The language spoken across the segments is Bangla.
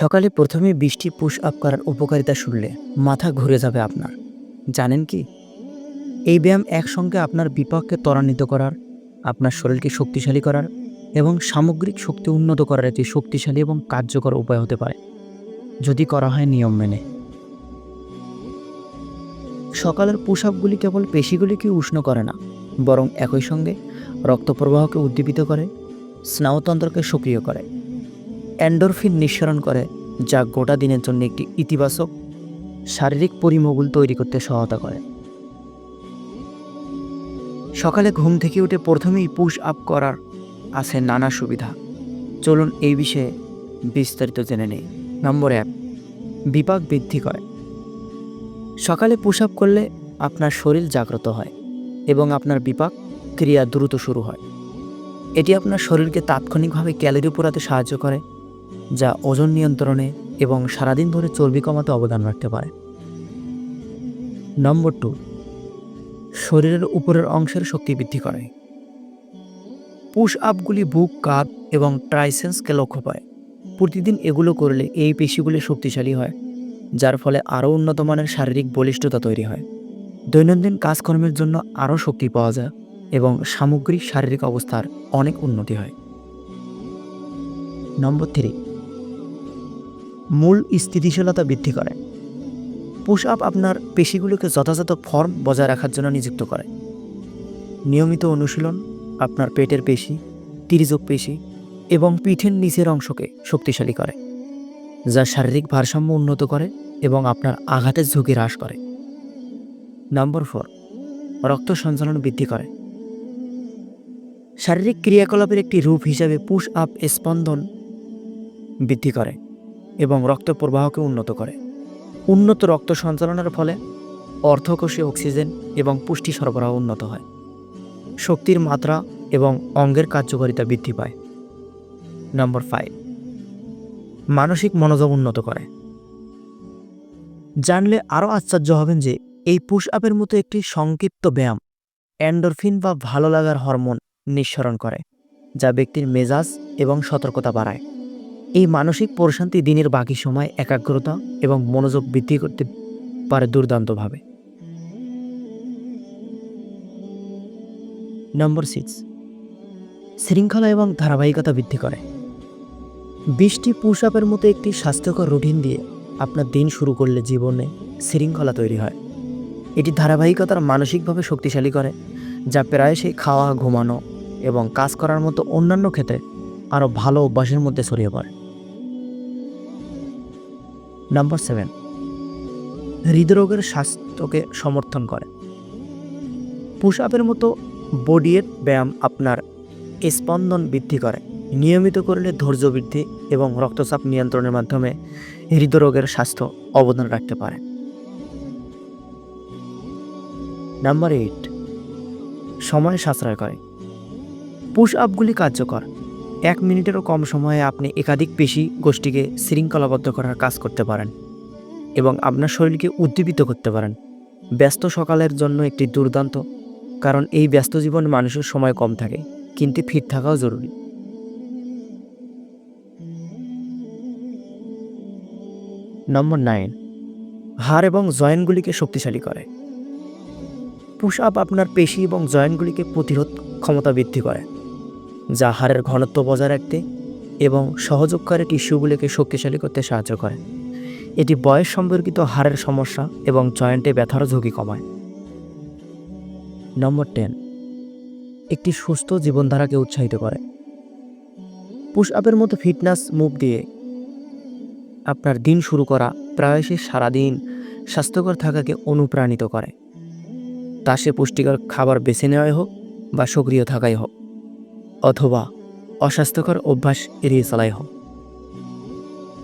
সকালে প্রথমে বৃষ্টি পুশ আপ করার উপকারিতা শুনলে মাথা ঘুরে যাবে আপনার। জানেন কি? এই ব্যায়াম একসঙ্গে আপনার বিপাককে ত্বরান্বিত করার, আপনার শরীরকে শক্তিশালী করার এবং সামগ্রিক শক্তি উন্নত করার একটি শক্তিশালী এবং কার্যকর উপায় হতে পারে। যদি করা হয় নিয়ম মেনে। সকালের পুশ আপগুলি কেবল পেশিগুলিকে উষ্ণ করে না, বরং একই সঙ্গে রক্ত প্রবাহকে উদ্দীপিত করে, স্নায়ুতন্ত্রকে সক্রিয় করে। অ্যান্ডোরফিন নিঃসরণ করে, যা গোটা দিনের জন্য একটি ইতিবাচক, শারীরিক পরিমগুল তৈরি করতে সহায়তা করে। সকালে ঘুম থেকে উঠে প্রথমেই পুশ আপ করার আছে নানা সুবিধা। চলুন এই বিষয়ে বিস্তারিত জেনে নেই। নম্বর এক, বিপাক বৃদ্ধি করে। সকালে পুশ আপ করলে আপনার শরীর জাগ্রত হয় এবং আপনার বিপাক ক্রিয়া দ্রুত শুরু হয়। এটি আপনার শরীরকে তাৎক্ষণিকভাবে ক্যালোরি পোড়াতে সাহায্য করে যা ওজন নিয়ন্ত্রণে এবং সারাদিন ধরে চর্বি কমাতে অবদান রাখতে পারে। নম্বর টু, শরীরের উপরের অংশের শক্তি বৃদ্ধি করে। পুশ আপগুলি বুক কাপ এবং ট্রাইসেন্সকে লক্ষ্য পায়। প্রতিদিন এগুলো করলে এই পেশিগুলি শক্তিশালী হয়, যার ফলে আরও উন্নত মানের শারীরিক বলিষ্ঠতা তৈরি হয়। দৈনন্দিন কাজকর্মের জন্য আরও শক্তি পাওয়া যায় এবং সামগ্রিক শারীরিক অবস্থার অনেক উন্নতি হয়। Number three. মূল স্থিতিশীলতা বৃদ্ধি করে। পুশ আপ আপনার পেশিগুলোকে যথাযথ ফর্ম বজায় রাখার জন্য নিযুক্ত করে। নিয়মিত অনুশীলন, আপনার পেটের পেশি, তিরিযোগ পেশি এবং পিঠের নিচের অংশকে শক্তিশালী করে, যা শারীরিক ভারসাম্য উন্নত করে এবং আপনার আঘাতের ঝুঁকি হ্রাস করে। নম্বর ফোর রক্ত সঞ্চালন বৃদ্ধি করে। শারীরিক ক্রিয়াকলাপের একটি রূপ হিসাবে পুশ আপ স্পন্দন বৃদ্ধি করে এবং রক্ত প্রবাহকে উন্নত করে। উন্নত রক্ত সঞ্চালনের ফলে অর্থকোষে অক্সিজেন এবং পুষ্টি সরবরাহ উন্নত হয়। শক্তির মাত্রা এবং অঙ্গের কার্যকারিতা বৃদ্ধি পায়। নম্বর ফাইভ মানসিক মনোযোগ উন্নত করে। জানলে আরও আশ্চর্য হবেন যে এই পুশ আপের মতো একটি সংক্ষিপ্ত ব্যায়াম অ্যান্ডোরফিন বা ভালো লাগার হরমোন নিঃসরণ করে, যা ব্যক্তির মেজাজ এবং সতর্কতা বাড়ায়। এই মানসিক প্রশান্তি দিনের বাকি সময়, একাগ্রতা এবং মনোযোগ বৃদ্ধি করতে পারে দুর্দান্তভাবে। নম্বর সিক্স শৃঙ্খলা এবং ধারাবাহিকতা বৃদ্ধি করে। বৃষ্টি পুশ আপের মতো একটি স্বাস্থ্যকর রুটিন দিয়ে আপনার দিন শুরু করলে জীবনে শৃঙ্খলা তৈরি হয়। এটি ধারাবাহিকতার মানসিকভাবে শক্তিশালী করে, যা প্রায়শই খাওয়া, ঘুমানো এবং কাজ করার মতো অন্যান্য ক্ষেত্রে আরও ভালো অভ্যাসের মধ্যে ছড়িয়ে পড়ে। নাম্বার সেভেন হৃদরোগের স্বাস্থ্যকে সমর্থন করে। পুশ আপের মতো বডিয়ের ব্যায়াম আপনার স্পন্দন বৃদ্ধি করে। নিয়মিত করলে ধৈর্য বৃদ্ধি এবং রক্তচাপ নিয়ন্ত্রণের মাধ্যমে হৃদরোগের স্বাস্থ্য অবদান রাখতে পারে। নাম্বার এইট সময় সাশ্রয় করে। পুশ আপগুলি কার্যকর। এক মিনিটেরও কম সময়ে আপনি একাধিক পেশি গোষ্ঠীকে শৃঙ্খলাবদ্ধ করার কাজ করতে পারেন এবং আপনার শরীরকে উদ্দীপিত করতে পারেন। ব্যস্ত সকালের জন্য একটি দুর্দান্ত, কারণ এই ব্যস্ত জীবনে মানুষের সময় কম থাকে, কিন্তু ফিট থাকাও জরুরি। নম্বর নাইন, হাড় এবং জয়েন্টগুলিকে শক্তিশালী করে। পুশ আপ আপনার পেশি এবং জয়েন্টগুলিকে প্রতিরোধ ক্ষমতা বৃদ্ধি করে। যা হাড়ের ঘনত্ব বজায় রাখতে এবং সহযোগকারী টিস্যুগুলিকে শক্তিশালী করতে সাহায্য করে। এটি বয়স সম্পর্কিত হাড়ের সমস্যা এবং জয়েন্টে ব্যথার ঝুঁকি কমায়। Number ten. একটি সুস্থ জীবনধারাকে উৎসাহিত করে। পুশ আপের মতো ফিটনেস মুভ দিয়ে আপনার দিন শুরু করা প্রায়শই সারাদিন স্বাস্থ্যকর থাকাকে অনুপ্রাণিত করে। তা সে পুষ্টিকর খাবার বেছে নেওয়াই হোক বা সক্রিয় থাকাই হোক। অথবা অস্বাস্থ্যকর অভ্যাস এড়িয়ে চলাই হোক।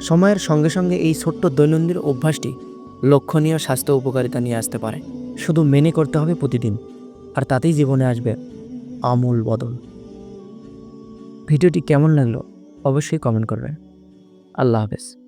সময়ের সঙ্গে সঙ্গে এই ছোট্ট দৈনন্দিন অভ্যাসটি লক্ষণীয় স্বাস্থ্য উপকারিতা নিয়ে আসতে পারে। শুধু মেনে করতে হবে প্রতিদিন, আর তাতেই জীবনে আসবে আমূল বদল। ভিডিওটি কেমন লাগল অবশ্যই কমেন্ট করবেন। আল্লাহ হাফেজ।